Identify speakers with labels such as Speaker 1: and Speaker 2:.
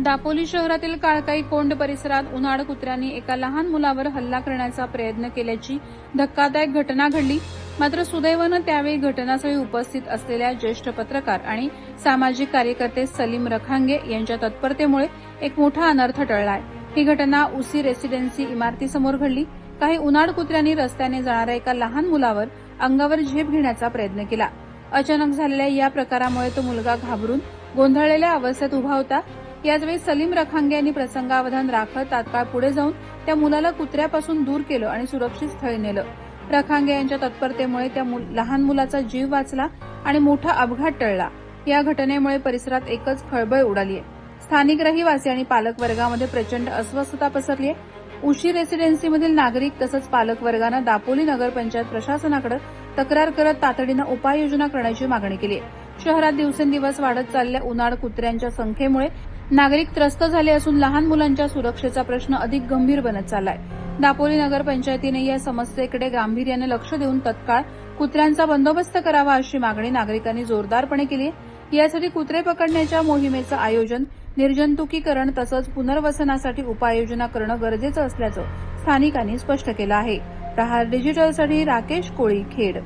Speaker 1: दापोली शहरातील काळकाई कोंड परिसरात उन्हाळ कुत्र्यांनी एका लहान मुलावर हल्ला करण्याचा प्रयत्न केल्याची धक्कादायक घटना घडली. मात्र सुदैवानं त्यावेळी घटनास्थळी उपस्थित असलेल्या ज्येष्ठ पत्रकार आणि सामाजिक कार्यकर्ते सलीम रखांगे यांच्या तत्परतेमुळे एक मोठा अनर्थ टळलाय. ही घटना उसी रेसिडेन्सी इमारतीसमोर घडली. काही उन्हाळ कुत्र्यांनी रस्त्याने जाणाऱ्या एका लहान मुलावर अंगावर झेप घेण्याचा प्रयत्न केला. अचानक झालेल्या या प्रकारामुळे तो मुलगा घाबरून गोंधळलेल्या अवस्थेत उभा होता. याचवेळी सलीम रखांगे यांनी प्रसंगावधान राखत तात्काळ पुढे जाऊन त्या मुलाला कुत्र्यापासून दूर केलं आणि सुरक्षित स्थळी नेलं. रखांगे यांच्या तत्परतेमुळे त्या मु- लहान मुलाचा जीव वाचला आणि मोठा अपघात टळला. या घटनेमुळे परिसरात एकच खळबळ उडाली आहे स्थानिक रहिवासी आणि पालक वर्गामध्ये प्रचंड अस्वस्थता पसरली आहे उशी रेसिडेन्सीमधील नागरिक तसंच पालक वर्गानं दापोली नगरपंचायत प्रशासनाकडे तक्रार करत तातडीनं उपाययोजना करण्याची मागणी केली आहे शहरात दिवसेंदिवस वाढत चाललेल्या उन्हाळ कुत्र्यांच्या संख्येमुळे नागरिक त्रस्त झाले असून लहान मुलांच्या सुरक्षेचा प्रश्न अधिक गंभीर बनत चाललाय. दापोली नगरपंचायतीने या समस्येकडे गांभीर्याने लक्ष देऊन तत्काळ कुत्र्यांचा बंदोबस्त करावा अशी मागणी नागरिकांनी जोरदारपणे केली यासाठी कुत्रे पकडण्याच्या मोहिमेचं आयोजन निर्जंतुकीकरण तसंच पुनर्वसनासाठी उपाययोजना करणं गरजेचं असल्याचं स्थानिकांनी स्पष्ट केलं आहे. प्रहार डिजिटलसाठी राकेश कोळी खेड